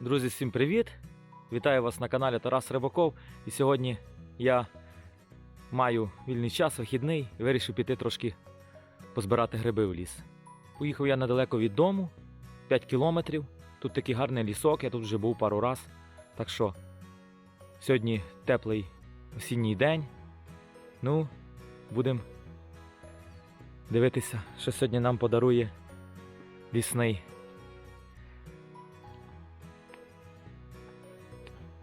Друзі, всім привіт! Вітаю вас на каналі Тарас Рибаков. І сьогодні я маю вільний час, вихідний, і вирішив піти трошки позбирати гриби в ліс. Поїхав я недалеко від дому, 5 кілометрів. Тут такий гарний лісок, я тут вже був пару раз. Так що сьогодні теплий осінній день. Ну, будемо дивитися, що сьогодні нам подарує лісний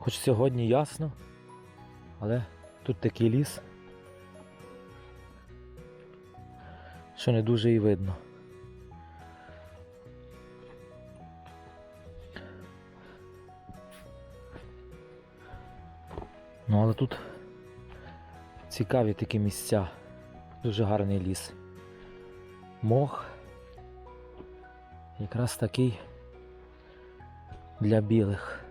Хоч сьогодні ясно, але тут такий ліс, що не дуже і видно. Ну, але тут цікаві такі місця, дуже гарний ліс. Мох якраз такий для білих.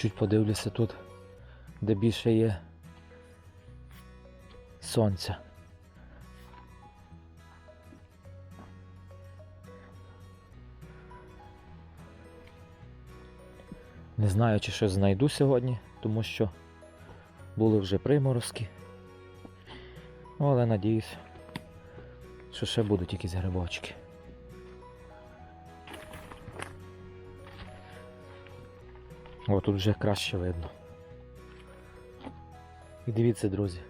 Чуть-чуть подивлюся тут, де більше є сонця. Не знаю, чи щось знайду сьогодні, тому що були вже приморозки. Ну, але надіюсь, що ще будуть якісь грибочки. О, тут вже краще видно. І дивіться, друзі.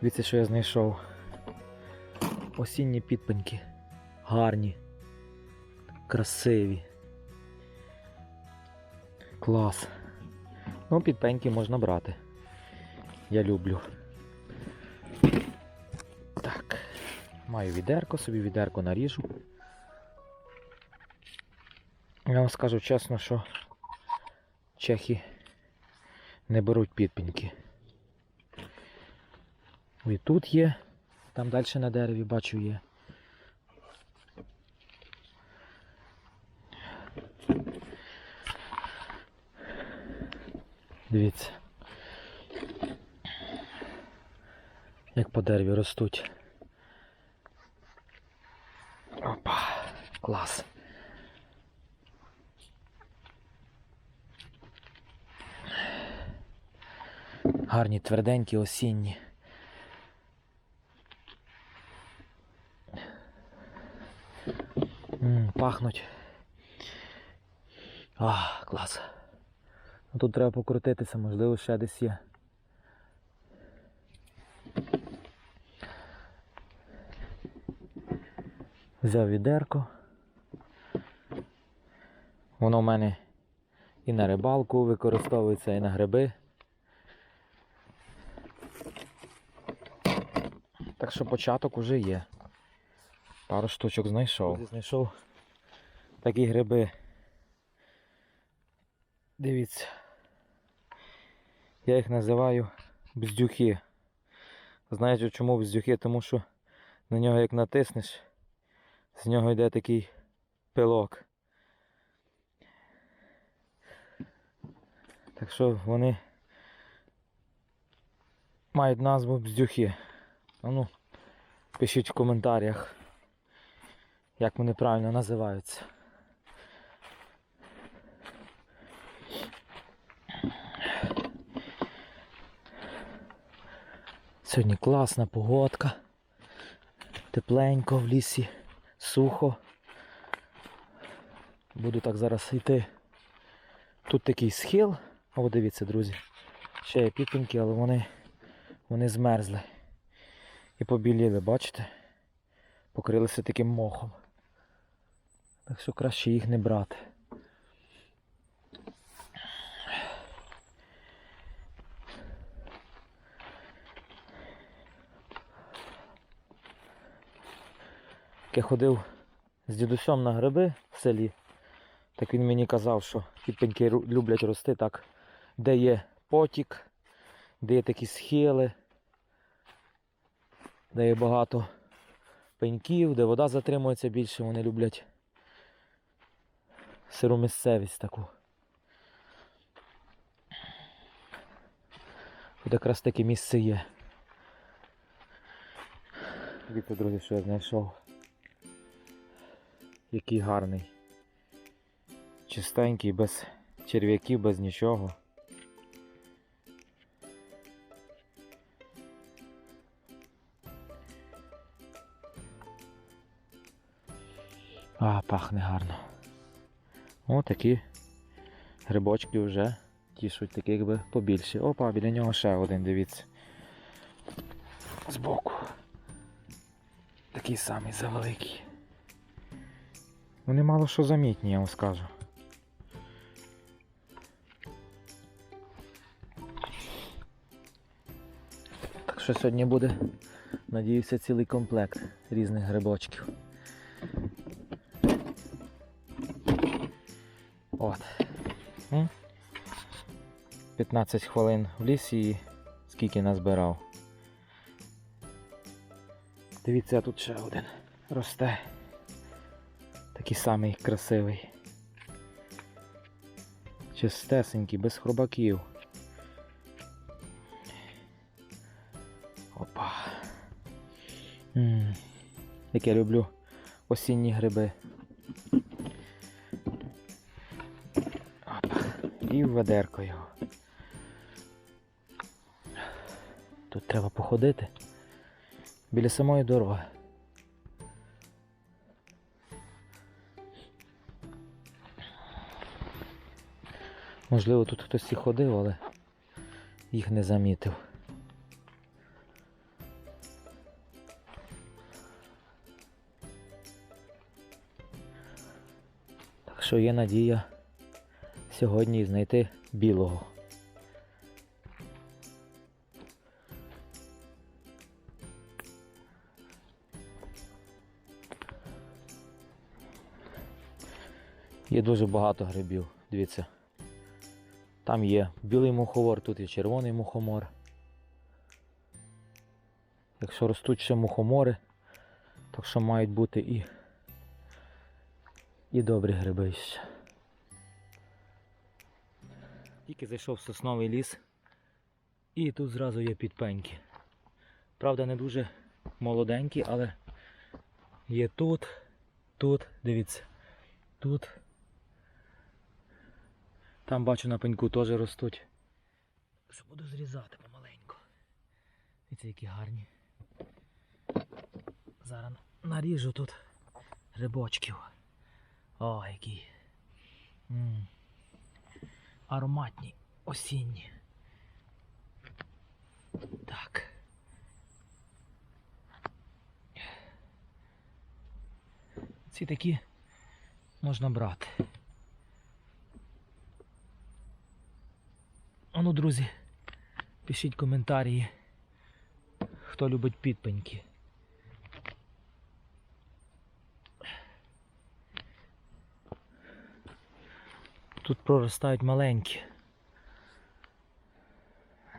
Дивіться, що я знайшов. Осінні підпеньки. Гарні. Красиві. Клас. Ну, підпеньки можна брати. Я люблю. Так. Маю відерко, собі відерко наріжу. Я вам скажу чесно, що чехи не беруть підпіньки. І тут є, там далі на дереві бачу є. Дивіться. Як по дереві ростуть. Опа, клас. Гарні, тверденькі, осінні. М, пахнуть. А, клас. Ну, Тут треба покрутитися, можливо, ще десь є. Взяв відерко. Воно в мене і на рибалку використовується, і на гриби. Так що початок уже є. Пару штучок знайшов. Знайшов такі гриби. Дивіться. Я їх називаю бздюхи. Знаєте чому бздюхи? Тому що на нього як натиснеш, з нього йде такий пилок. Так що вони мають назву бздюхи. Ну, пишіть в коментарях, як вони правильно називаються. Сьогодні класна погодка. Тепленько в лісі, сухо. Буду так зараз йти. Тут такий схил. О, дивіться, друзі. Ще є підпинки, але вони, вони змерзли. І побіліли, бачите? Покрилися таким мохом. Так що краще їх не брати. Я ходив з дідусем на гриби в селі, так він мені казав, що підпеньки люблять рости так, де є потік, де є такі схили, де є багато пеньків, де вода затримується більше, вони люблять сиру місцевість таку. Тут якраз таке місце є. Дивіться, друзі, що я знайшов. Який гарний. Чистенький, без черв'яків, без нічого. Пахне гарно. О, такі грибочки вже тішуть, такі якби побільше. Опа, біля нього ще один, дивіться. Збоку. Такий самий завеликий. Вони мало що замітні, я вам скажу. Так що сьогодні буде, надіюся, цілий комплект різних грибочків. От. 15 хвилин в лісі і скільки назбирав. Дивіться, тут ще один росте. Такий самий красивий. Чистесенький, без хробаків. Опа. Як я люблю осінні гриби. І в ведерко його. Тут треба походити біля самої дороги. Можливо, тут хтось і ходив, але їх не замітив. Так що є надія сьогодні знайти білого. Є дуже багато грибів, дивіться. Там є білий мухомор, тут є червоний мухомор. Якщо ростуть ще мухомори, то що мають бути і, і добрі гриби ще. Тільки зайшов в сосновий ліс і тут зразу є підпеньки. Правда, не дуже молоденькі, але є тут, тут, дивіться, тут. Там бачу на пеньку теж ростуть. Що буду зрізати помаленьку. Дивіться, які гарні. Зараз наріжу тут грибочків. О, які. м Ароматні, осінні. Так. Ці такі можна брати. А ну, друзі, пишіть коментарі, хто любить підпеньки. Тут проростають маленькі.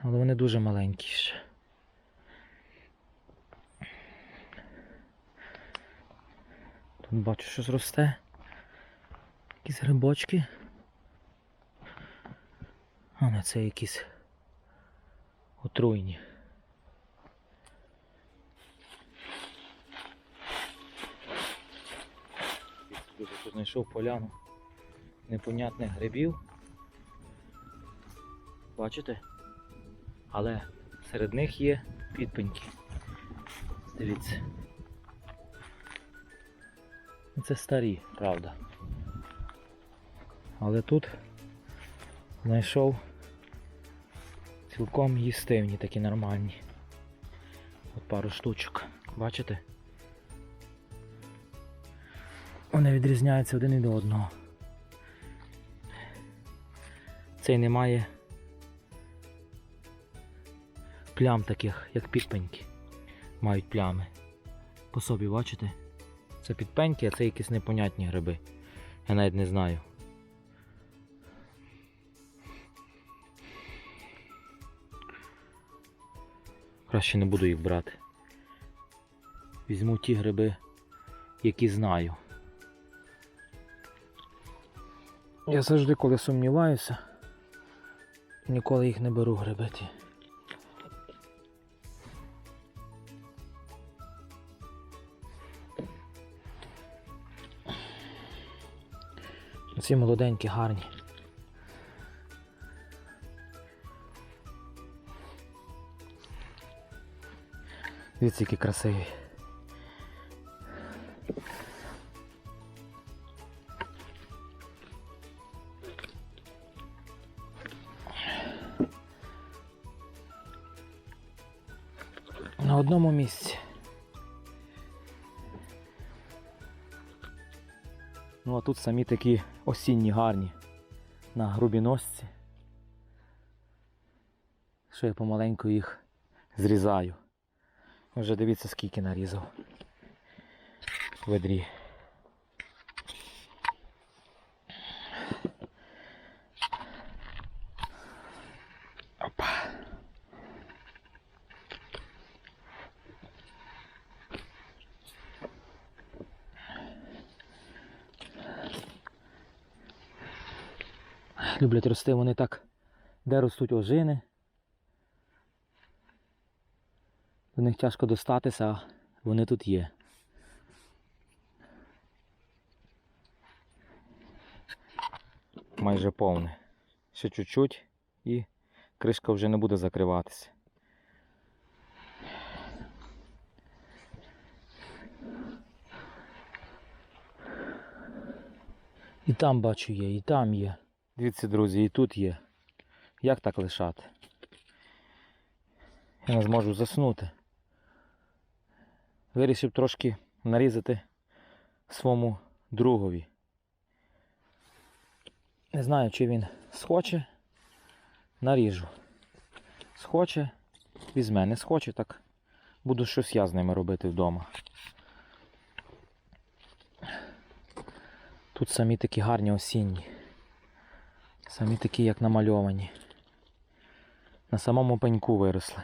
Але вони дуже маленькі ще. Тут бачу, щось росте. Якісь грибочки. А на це якісь отруйні. Дуже тут знайшов поляну непонятних грибів. Бачите? Але серед них є підпеньки. Дивіться. Це старі, правда. Але тут знайшов цілком їстивні такі нормальні. От пару штучок. Бачите? Вони відрізняються один від одного. Цей не має плям таких, як підпеньки. Мають плями. По собі, бачите? Це підпеньки, а це якісь непонятні гриби. Я навіть не знаю. Краще не буду їх брати. Візьму ті гриби, які знаю. Я завжди, коли сумніваюся, ніколи їх не беру гребеті. Ці молоденькі, гарні. Дивіться, які красиві. Одному місці. Ну а тут самі такі осінні гарні на грубі носці. Що я помаленьку їх зрізаю. Вже дивіться скільки нарізав. В ведрі. Опа. Люблять рости вони так, де ростуть ожини. До них тяжко достатися, а вони тут є. Майже повне. Ще чуть-чуть і кришка вже не буде закриватися. І там бачу є, і там є. Дивіться, друзі, і тут є. Як так лишати? Я не зможу заснути. Вирішив трошки нарізати своєму другові. Не знаю, чи він схоче, наріжу. Схоче, візьме, не схоче, так буду щось я з ними робити вдома. Тут самі такі гарні осінні. Самі такі, як намальовані. На самому пеньку виросли.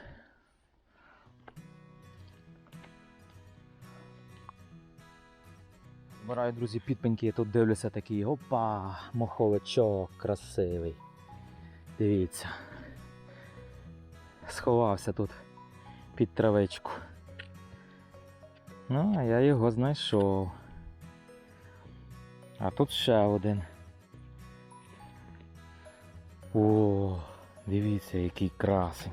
Збираю, друзі, підпеньки, я тут дивлюся такий. Опа, моховичок красивий. Дивіться. Сховався тут під травичку. Ну, а я його знайшов. А тут ще один. О, дивіться, який красень.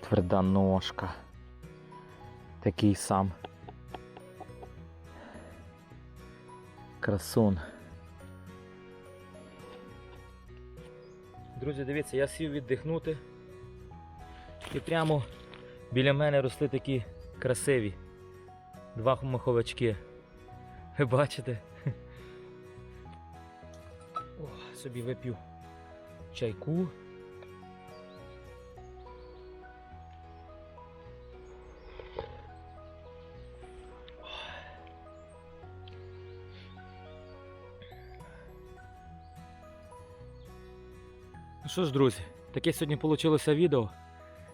Тверда ножка. Такий сам. Красун. Друзі, дивіться, я сів віддихнути. І прямо біля мене росли такі красиві два маховички. Ви бачите? О, собі вип'ю чайку. Ну що ж, друзі, таке сьогодні вийшло відео,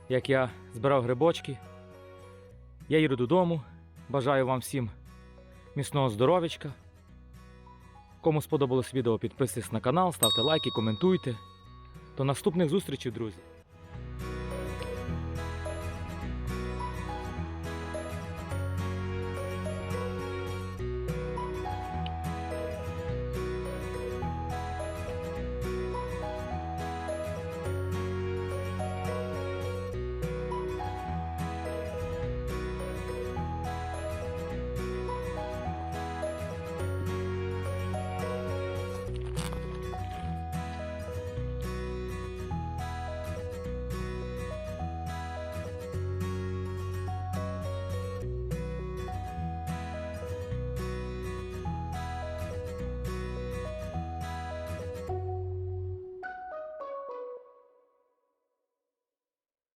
як я збирав грибочки. Я їду додому. Бажаю вам всім міцного здоров'ячка. Кому сподобалось відео, підписуйтесь на канал, ставте лайки, коментуйте. До наступних зустрічей, друзі!